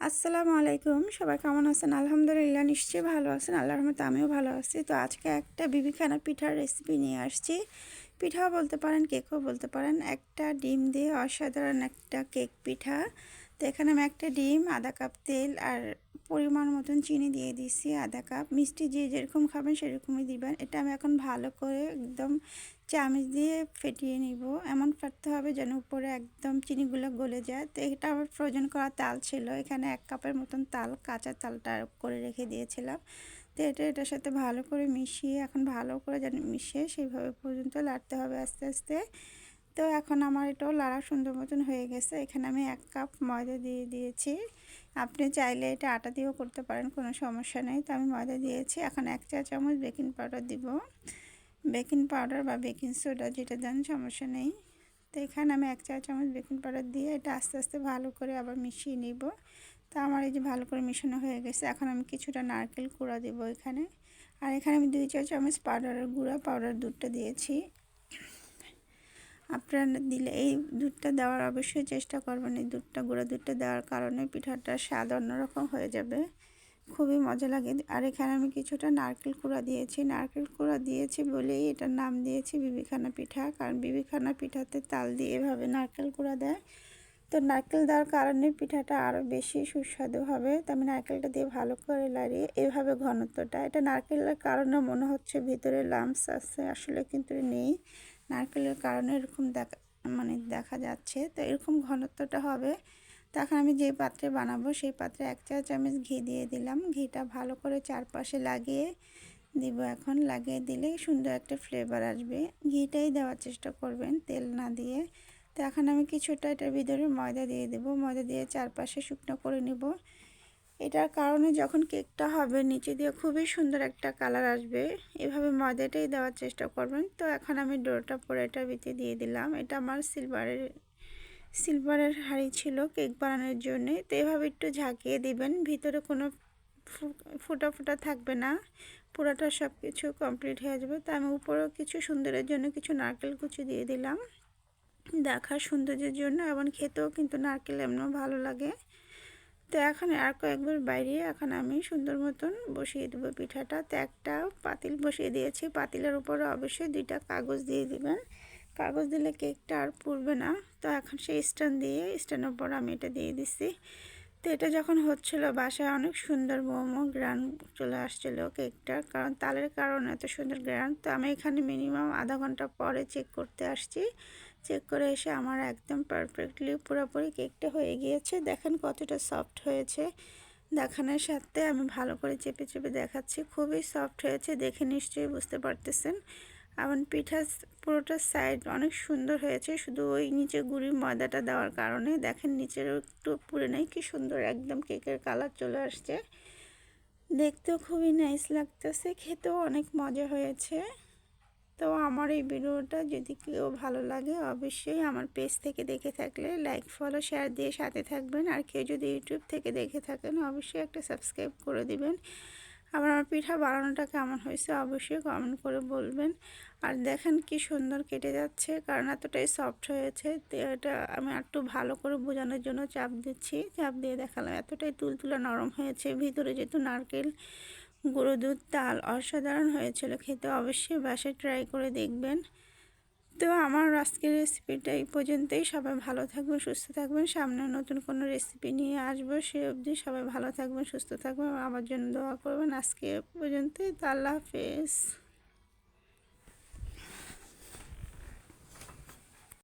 আসসালামু আলাইকুম। সবাই কেমন আছেন? আলহামদুলিল্লাহ, নিশ্চয়ই ভালো আছেন। আল্লাহর রহমতে আমিও ভালো আছি। তো আজকে একটা বিবিখানা পিঠার রেসিপি নিয়ে আসছি। পিঠাও বলতে পারেন, কেকও বলতে পারেন। একটা ডিম দিয়ে অসাধারণ একটা কেক পিঠা। তো এখানে আমি একটা ডিম, আধা কাপ তেল আর পরিমাণ মতন চিনি দিয়ে দিছি আধা কাপ। মিষ্টি যে যেরকম খাবেন সেরকমই দিবেন। এটা আমি এখন ভালো করে একদম চামচ দিয়ে ফেটিয়ে নিব। এমন ফাটতে হবে যেন উপরে একদম চিনিগুলো গলে যায়। তো এটা আমার ফ্রোজেন করা তাল ছিল। এখানে এক কাপের মতন তাল, কাঁচা তালটা করে রেখে দিয়েছিলাম। তো এটা, এটার সাথে ভালো করে মিশিয়ে, এখন ভালো করে যেন মিশিয়ে সেইভাবে পর্যন্ত লাড়তে হবে আস্তে আস্তে। তো এখন আমার এটাও লাড়া সুন্দর মতন হয়ে গেছে। এখানে আমি এক কাপ ময়দা দিয়ে দিয়েছি। আপনি চাইলে এটা আটা দিয়েও করতে পারেন, কোনো সমস্যা নেই। তো আমি ময়দা দিয়েছি। এখন এক চা চামচ বেকিং পাউডার দিব। বেকিং পাউডার বা বেকিং সোডা যেটা দেন, সমস্যা নেই। তো এখানে আমি এক চা চামচ বেকিং পাউডার দিয়ে এটা আস্তে আস্তে ভালো করে আবার মিশিয়ে নিব। তো আমার এই যে ভালো করে মিশানো হয়ে গেছে, এখন আমি কিছুটা নারকেল কুড়া দেব এখানে। আর এখানে আমি দুই চা চামচ পাউডারের গুঁড়া পাউডার দুধটা দিয়েছি। আপনারা দিলে এই দুধটা দেওয়ার অবশ্যই চেষ্টা করবেন। এই দুধটা, গুঁড়া দুধটা দেওয়ার কারণে পিঠাটার স্বাদ অন্যরকম হয়ে যাবে। খুবই মজা লাগে। আর এখানে আমি কিছুটা নারকেল কুড়া দিয়েছি। নারকেল কুড়া দিয়েছি বলেই এটার নাম দিয়েছি বিবিখানা পিঠা। কারণ বিবিখানা পিঠাতে তাল দিয়ে এভাবে নারকেল কুড়া দেয়। তো নারকেল দেওয়ার কারণে পিঠাটা আরও বেশি সুস্বাদু হবে। তো আমি নারকেলটা দিয়ে ভালো করে লাড়িয়ে এভাবে ঘনত্বটা, এটা নারকেলের কারণে মনে হচ্ছে ভিতরে লামস আছে, আসলে কিন্তু নেই। নারকেলের কারণে এরকম দেখা মানে দেখা যাচ্ছে। তো এরকম ঘনত্বটা হবে। তখন আমি যে পাত্রে বানাবো সেই পাত্রে এক চা চামচ ঘি দিয়ে দিলাম। ঘিটা ভালো করে চারপাশে লাগিয়ে দিব এখন। লাগিয়ে দিলে সুন্দর একটা ফ্লেভার আসবে। ঘিটাই দেওয়ার চেষ্টা করবেন তেল না দিয়ে। তো এখন আমি কিছুটা এটার ভিতরে ময়দা দিয়ে দেব। ময়দা দিয়ে চারপাশে শুকনো করে নিব। এটার কারণে যখন কেকটা হবে, নিচে দিয়ে খুবই সুন্দর একটা কালার আসবে। এভাবে ময়দাটাই দেওয়ার চেষ্টা করবেন। তো এখন আমি ডোরটা পরে এটার ভিতরে দিয়ে দিলাম। এটা আমার সিলভারের সিলভারের হাঁড়ি ছিল কেক বানানোর জন্যে, তো এভাবে একটু ঝাঁকিয়ে দিবেন। ভিতরে কোনো ফুটা ফুটা থাকবে না। পুরোটা সব কিছু কমপ্লিট হয়ে যাবে। তো আমি উপরেও কিছু সুন্দরের জন্য কিছু নারকেল কুচি দিয়ে দিলাম। দেখার সৌন্দর্যের জন্য, এবং খেতেও কিন্তু নারকেল এমনও ভালো লাগে। তো এখন আর কয়েকবার বাইরে, এখন আমি সুন্দর মতন বসিয়ে দেবো পিঠাটা। তো একটা পাতিল বসিয়ে দিয়েছি। পাতিলের উপরে অবশ্যই দুইটা কাগজ দিয়ে দিবেন। কাগজ দিলে কেকটা আর পুড়বে না। তো এখন সেই স্ট্যান্ড দিয়ে, স্ট্যান্ডের উপর আমি এটা দিয়ে দিচ্ছি তো এটা যখন হচ্ছিল বাসায় অনেক সুন্দর মোমো গ্রান চলে আসছিল কেকটার কারণ তালের কারণে এত সুন্দর গ্রান। তো আমি এখানে মিনিমাম আধা ঘণ্টা পরে চেক করতে আসছি। চেক করে এসে আমার একদম পারফেক্টলি পুরোপুরি কেকটা হয়ে গিয়েছে। দেখেন কতটা সফট হয়েছে। দেখানোর সাথে আমি ভালো করে চেপে চেপে দেখাচ্ছি। খুবই সফট হয়েছে, দেখে নিশ্চয়ই বুঝতে পারতেছেন। এমন পিঠা পুরোটা সাইড অনেক সুন্দর হয়েছে। শুধু ওই নিচে গুড়ির ময়দাটা দেওয়ার কারণে। দেখেন নিচের একটু পুড়ে নেই, কি সুন্দর একদম কেকের কালার চলে আসছে। দেখতেও খুবই নাইস লাগতেছে, খেতেও অনেক মজা হয়েছে। তো আমার এই ভিডিওটা যদি কেউ ভালো লাগে, অবশ্যই আমার পেজ থেকে দেখে থাকলে লাইক ফলো শেয়ার দিয়ে সাথে থাকবেন। আর কেউ যদি ইউটিউব থেকে দেখে থাকেন, অবশ্যই একটা সাবস্ক্রাইব করে দিবেন। আবার আমার পিঠা বানানোটা কেমন হয়েছে অবশ্যই কমেন্ট করে বলবেন। আর দেখেন কি সুন্দর কেটে যাচ্ছে, কারণ এতটাই সফট হয়েছে। এটা আমি একটু ভালো করে বোঝানোর জন্য চাপ দিচ্ছি। চাপ দিয়ে দেখালাম, এতটাই তুলতুলা নরম হয়েছে। ভিতরে যেহেতু নারকেল, গুঁড়ো দুধ তাল অসাধারণ হয়েছিল খেতে। অবশ্যই বাসায় ট্রাই করে দেখবেন। তো আমার আজকের রেসিপিটা এই পর্যন্তই। সবাই ভালো থাকবেন, সুস্থ থাকবেন। সামনে নতুন কোনো রেসিপি নিয়ে আসব, সে অবধি সবাই ভালো থাকবেন, সুস্থ থাকবেন, আমার জন্য দোয়া করবেন আজকে পর্যন্তই। তো আল্লাহ হাফেজ।